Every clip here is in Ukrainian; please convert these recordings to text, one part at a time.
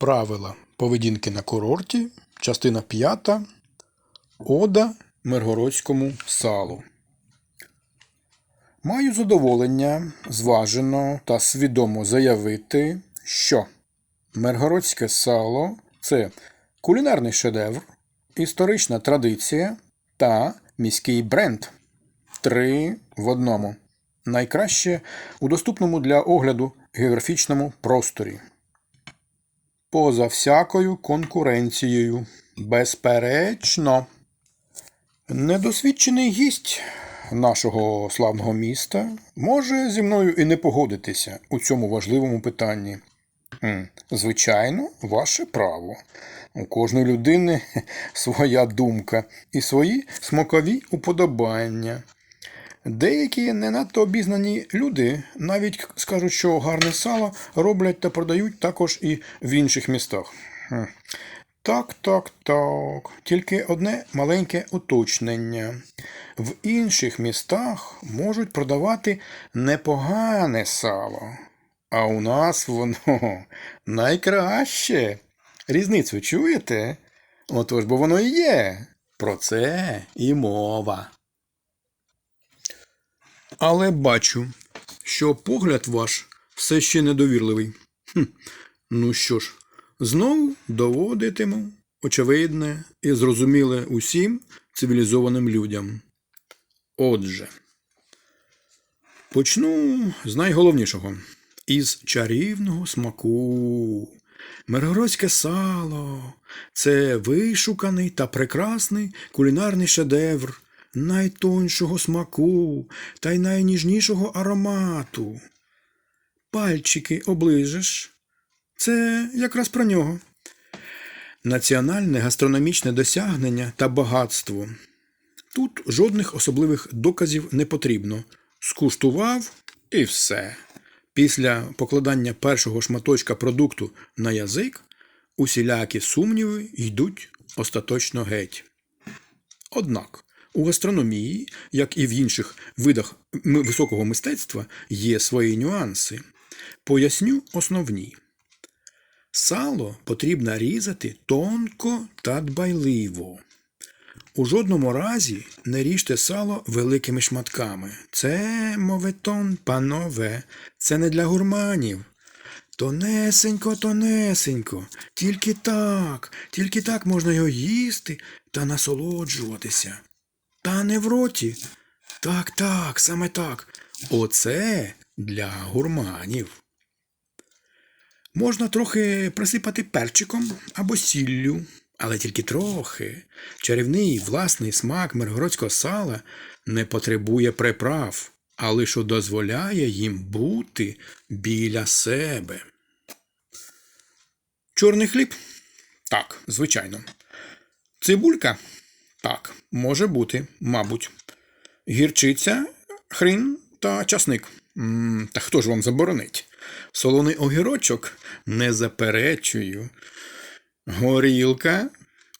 Правила поведінки на курорті, частина 5. Ода Миргородському салу. Маю задоволення зважено та свідомо заявити, що Миргородське сало це кулінарний шедевр, історична традиція та міський бренд. Три в одному. Найкраще у доступному для огляду географічному просторі поза всякою конкуренцією. Безперечно, недосвідчений гість нашого славного міста може зі мною і не погодитися у цьому важливому питанні. Звичайно, ваше право. У кожної людини своя думка і свої смакові уподобання. Деякі не надто обізнані люди навіть скажуть, що гарне сало роблять та продають також і в інших містах. Так, так, так. Тільки одне маленьке уточнення. В інших містах можуть продавати непогане сало, а у нас воно найкраще. Різницю чуєте? Отож, бо воно і є. Про це і мова. Але бачу, що погляд ваш все ще недовірливий. Хм. Ну що ж, знову доводитиму очевидне і зрозуміле усім цивілізованим людям. Отже, почну з найголовнішого із чарівного смаку. Миргородське сало це вишуканий та прекрасний кулінарний шедевр найтоншого смаку та й найніжнішого аромату. Пальчики оближеш. Це якраз про нього. Національне гастрономічне досягнення та багатство. Тут жодних особливих доказів не потрібно. Скуштував і все. Після покладання першого шматочка продукту на язик усілякі сумніви йдуть остаточно геть. Однак у гастрономії, як і в інших видах високого мистецтва, є свої нюанси. Поясню основні. Сало потрібно різати тонко та дбайливо. У жодному разі не ріжте сало великими шматками. Це моветон, панове, це не для гурманів. Тонесенько, тонесенько, тільки так, тільки так можна його їсти та насолоджуватися. Та не в роті. Так, так, саме так. Оце для гурманів. Можна трохи присипати перчиком або сіллю, але тільки трохи. Чарівний власний смак миргородського сала не потребує приправ, а лише дозволяє їм бути біля себе. Чорний хліб? Так, звичайно. Цибулька? Так, може бути, мабуть. Гірчиця, хрін та часник. м та хто ж вам заборонить? Солоний огірочок не заперечую. Горілка.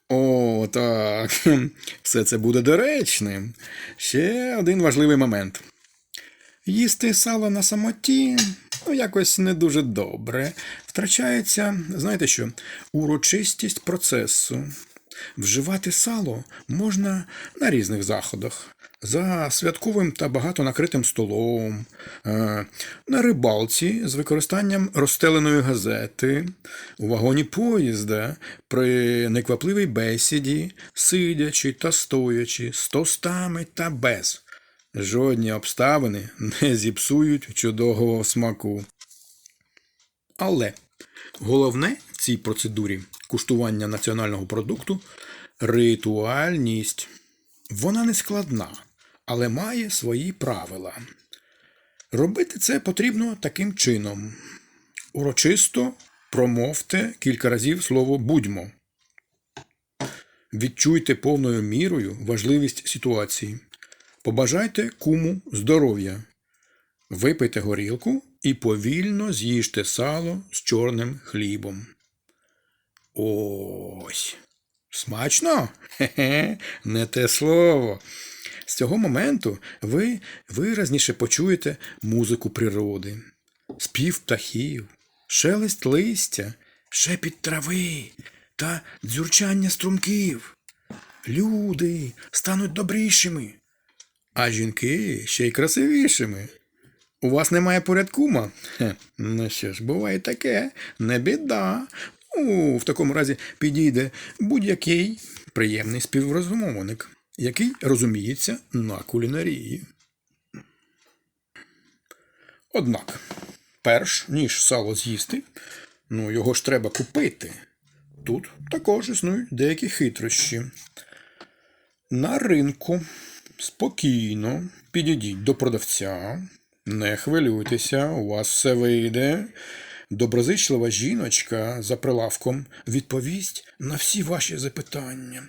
О, так. Все це буде доречним. Ще один важливий момент. Їсти сало на самоті ну, якось не дуже добре. Втрачається, знаєте що, урочистість процесу. Вживати сало можна на різних заходах. За святковим та багато накритим столом, е, на рибалці з використанням розстеленої газети, у вагоні поїзда, при неквапливій бесіді, сидячи та стоячи, з тостами та без. Жодні обставини не зіпсують чудового смаку. Але головне в цій процедурі куштування національного продукту ритуальність. Вона не складна, але має свої правила. Робити це потрібно таким чином. Урочисто промовте кілька разів слово будьмо. Відчуйте повною мірою важливість ситуації. Побажайте куму здоров'я. Випийте горілку і повільно з'їжте сало з чорним хлібом. Ось. Смачно? Хе-хе, не те слово. З цього моменту ви виразніше почуєте музику природи, спів птахів, шелест листя шепіт трави та дзюрчання струмків. Люди стануть добрішими, а жінки ще й красивішими. У вас немає порядкума? Хе, ну що ж, буває таке, не біда. У, в такому разі підійде будь-який приємний співрозмовник, який розуміється на кулінарії. Однак, перш ніж сало з'їсти, ну його ж треба купити. Тут також існують деякі хитрощі. На ринку спокійно підійдіть до продавця, не хвилюйтеся, у вас все вийде. Доброзичлива жіночка за прилавком відповість на всі ваші запитання.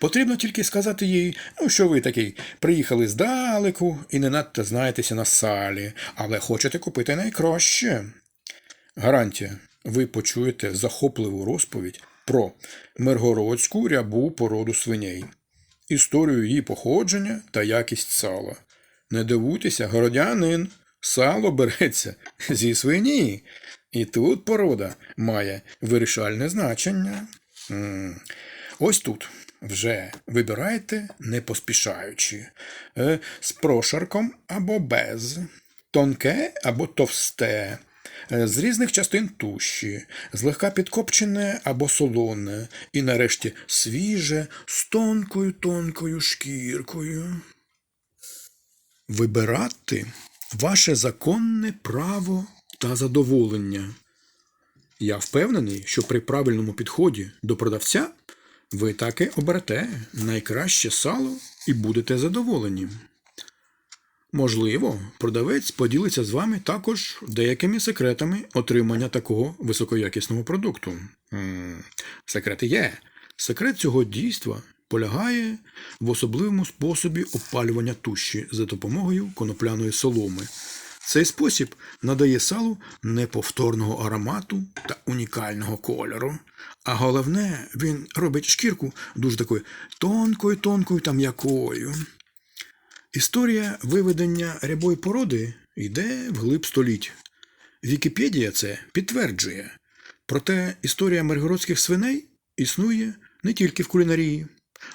Потрібно тільки сказати їй, ну, що ви такий, приїхали здалеку і не надто знаєтеся на салі, але хочете купити найкраще. Гарантія, ви почуєте захопливу розповідь про миргородську рябу породу свиней, історію її походження та якість сала. Не дивуйтеся, городянин, сало береться зі свині, і тут порода має вирішальне значення. Ось тут. Вже вибирайте не поспішаючи, е, з прошарком або без, тонке або товсте, е, з різних частин туші, злегка підкопчене або солоне, і нарешті свіже з тонкою тонкою шкіркою. Вибирати ваше законне право та задоволення. Я впевнений, що при правильному підході до продавця ви таки оберете найкраще сало і будете задоволені. Можливо, продавець поділиться з вами також деякими секретами отримання такого високоякісного продукту. Секрети є. Секрет цього дійства полягає в особливому способі опалювання туші за допомогою конопляної соломи. Цей спосіб надає салу неповторного аромату та унікального кольору. А головне, він робить шкірку дуже такою тонкою, тонкою та м'якою. Історія виведення рябої породи йде вглиб століть. Вікіпедія це підтверджує. Проте історія миргородських свиней існує не тільки в кулінарії.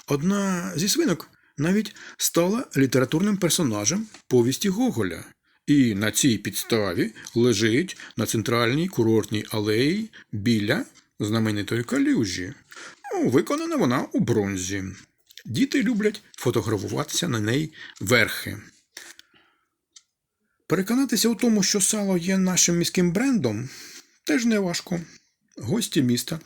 Одна зі свинок навіть стала літературним персонажем повісті Гоголя. І на цій підставі лежить на центральній курортній алеї біля знаменитої калюжі. Ну, виконана вона у бронзі. Діти люблять фотографуватися на неї верхи. Переконатися у тому, що сало є нашим міським брендом, теж не важко. Гості міста,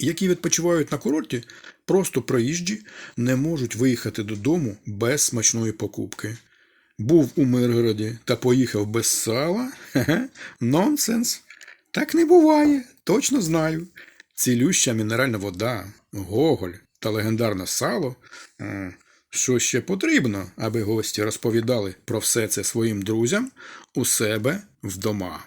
які відпочивають на курорті, просто проїжджі не можуть виїхати додому без смачної покупки. Був у Миргороді та поїхав без сала? Хе-хе, нонсенс. Так не буває, точно знаю. Цілюща мінеральна вода, Гоголь та легендарне сало. Що ще потрібно, аби гості розповідали про все це своїм друзям у себе вдома.